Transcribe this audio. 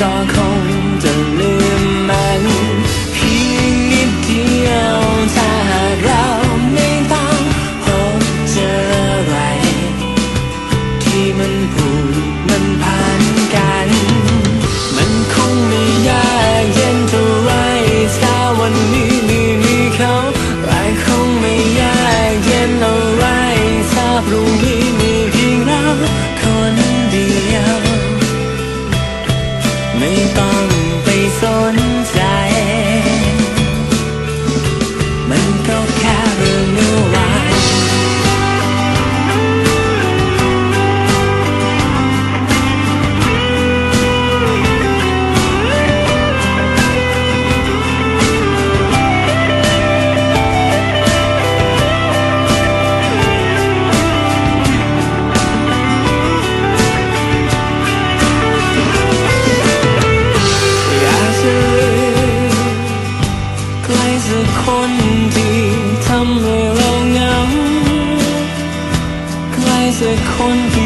ก็คงจะลืมมันเพียงนิดเดียวถ้าเราไม่ต้องพบเจออะไร ที่มันผูกมันพา คนที่